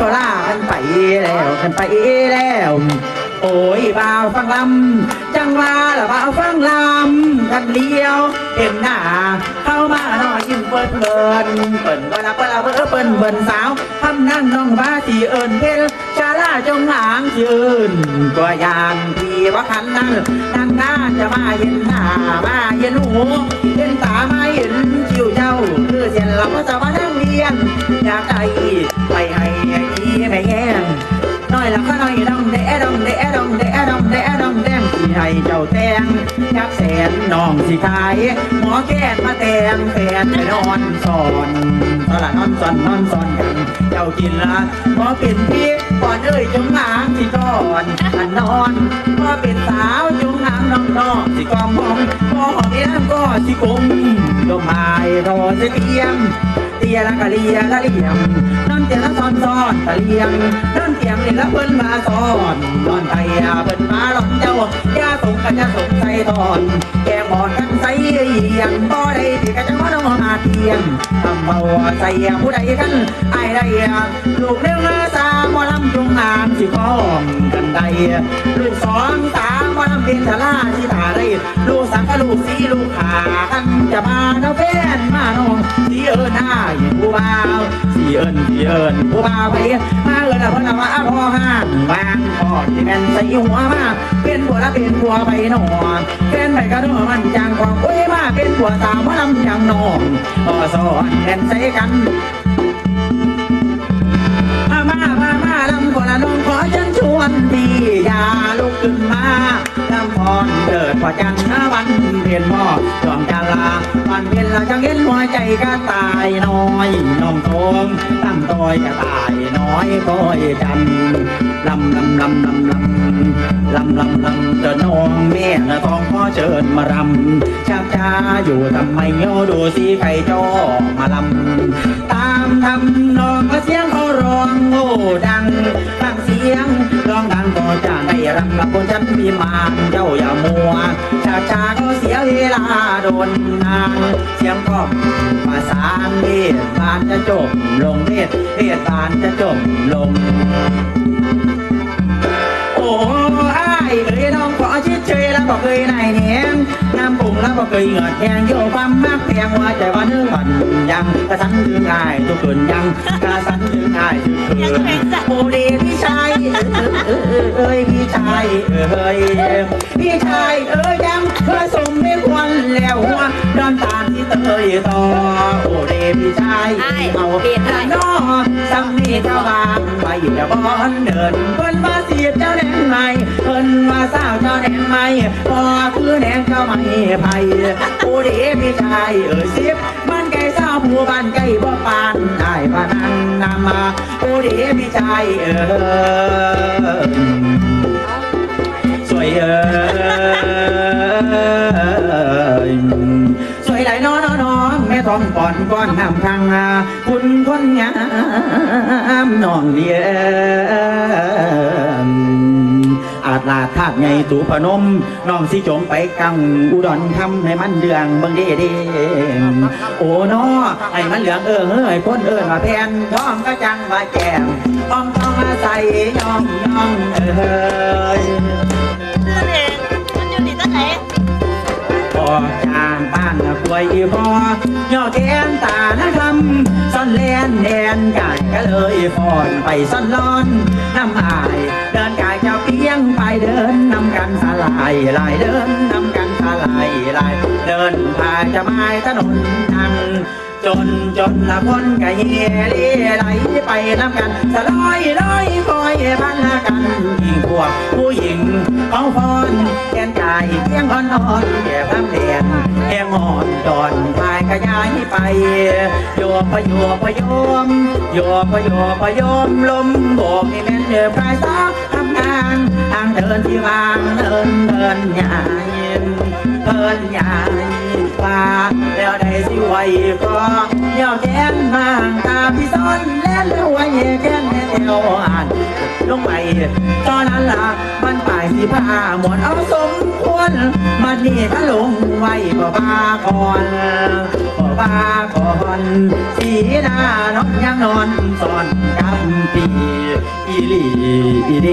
ก็ล่ากันไปแล้วกันไปแล้ว โอ้ยบ่าวฟังลำจังว่าละบ่าวฟังลำกันเดียว เห็นหน้าเข้ามาหน่อยยิ้มเปิดเบินเปินเวลาเวลาเบอเปินเบินสาวทำนั่งน้องบ้าที่เอิญเพลชาลาจงหางที่เอิญก็ยานที่ว่าคันนั้นนั่งหน้าจะมาเห็นหน้ามาเห็นหูเห็นตามาเห็นคิวเจ้าคือเสียนเราก็จะมานั่งเรียนอยากได้ไปให้ ละก็น้อยดองเดะดองเดะดองเดะดองเดะดองแดงสิให้เจ้าแตงยักแสนน้องสิขาย หมอแก้มาแตงแฟนไปนอนสอนตละนอนสอนนอนสอนกันเจ้ากินละหมอเป็นพี่ก่อนเอ้ยจงหางสิก่อนอันนอนพอเป็นสาวจงหางน้องน้องสิกอมมองพอหอมน้ำก็สิกุมลมหายรอสิเตียม เตียละกะเลียละเลียมนอนเตียละซ้อนซ้อนตะเลียงนอนเตียงนี่ละเพิ่นมาซ้อนนอนไทยเพิ่นมาหลอนเจ้าย่าสงกันย่าสงใส่ทอน แกงหมอนกันใส่เอียงบ่ได้ที่กะจังว่าน้องมาเทียงทำเบาใส่ผู้ใดกันไอ้ได้ลูกเลี้ยงสามหมอลำจงงามสิพ้องกันใดลูกสองสามมอลำเป็นชะลาที่ตาได้ลูกสังกะลูกสีลูกขากันจะมาเนาะแฟน ผู้บ่าวสีเอิญสีเอิญผู้บ่าวไปมาเอิญละเพนละว่าพ่อห้างวางพอที่แม่นใส่หัวมาเป็นผัวละเป็นผัวไปหนอเป็นไปกระโดดมันจางของโอ้ยมาเป็นผัวสาวมาลำยังนองพอสอนแม่นใส่กันมามามามาลำคนละน้องขอเชิญชวนพี่อยาลุกขึ้นมาลำพรเกิดพอจันทร์วันเพียนพ่อ เละจังเห็นหัวใจก็ตายน้อยน้องทงตั้งตอยก็ตายน้อยก้อยจันลำลำลำลำลำลำลำลำเดินน้องแม่ละทองขอเชิญมารำชักช้าอยู่ทำไมโยดูสิใครจ้อมาลำตามทำนองเสียงเขาร้องโง่ดังตั้งเสียงร้องดังก็จะได้รำกับคนฉันมีมานเจ้าอย่ามัวชาชาก็เสียเวลา ดนนางเสียงก็ประสานเทศบานจะจบลงเทศเทศบานจะจบลง โอ้ไอ้ายเอ้ยน้องขอชิดเชยแล้วบอกเคยนายเนียงน้ำปุ่งแล้วบอกเคยเหงือแหงโยความมากแพงว่าใจว่าเนื้อฝันยังกระสันถึงง่ายทุกคนยังกระสันถึงง่ายทุกคืนโอ้เดพี่ชายเอ้ยเอ้ยพี่ชายเอ้ยพี่ชายเอ้ยยังเพื่อสมไม่ควร เตยต่อโอ้เดพี่ชายเอาเบียดน้อสัมนีเจ้าบางไปอย่าบอนเดินเพิ่นมาเสียบเจ้าแดงใหม่เพิ่นมาสาวเจ้าแดงใหม่พอคือแดงเจ้าไม่ไผ่โอ้เดพี่ชายเอ้ยสิบมันไก่สาวผู้บ้านไก่บ่ปานได้ปานังนำมาโอ้เดพี่ชายเอ้ยสวยเอ้ย ท้องก่อนก้อนน้ำทางคุณคนงามน้องเดียอาจลาธาตุไงตูพนมน้องสิจงไปกังอุดรทำให้มันเดืองเบิ่งเด้เด้โอ้นอให้มันเหลืองเออเฮ้ยพ้นเอิญมาแพนท้องก็จังมาแจมท้องท้องมาใส่ย่องย่องเอ้ยชื่อเพลงมันอยู่ที่ตั้งไหนพอจ้า งบ้านกล้วยอีพอย่อแกนตานะคำซ่อนแลนแดนกายก็เลยฟอนไปซ่อนลอนน้ำอาย เดินกายเจ้าเพียงไปเดินนำกันสลายลายเดินนำกันสลายลายเดินพาจะไม้ถนนทาง จนจนละคนก็เฮเล่ไหลไปน้ำกันสลอยลอยคอยพันละกันยิงพวกผู้หญิงเขาพรแกนกายเพียงอ่อนอ่อนแก่พำแดงแหงอ่อนดอนพายขยายไปโยพโยพโยมโยพโยพโยมลมโบกให้แม่นเดือพายสาทำงานทางเดินที่วางเดินเดินใหญ่เดินใหญ่ ว่าแล้วได้สิไหวก็เยาแกนมางตาพี่ซ้อนและเลือไว้แกนแถวอ่านลงไปตอนนั้นละมันป่ายสีผ้าหมอนเอาสมควรมันนี่ถ้าลงไว้บ่บาก่อนบ่บาก่อนสีหน้านองยังนอนสอนกำปีอีหลีอีเด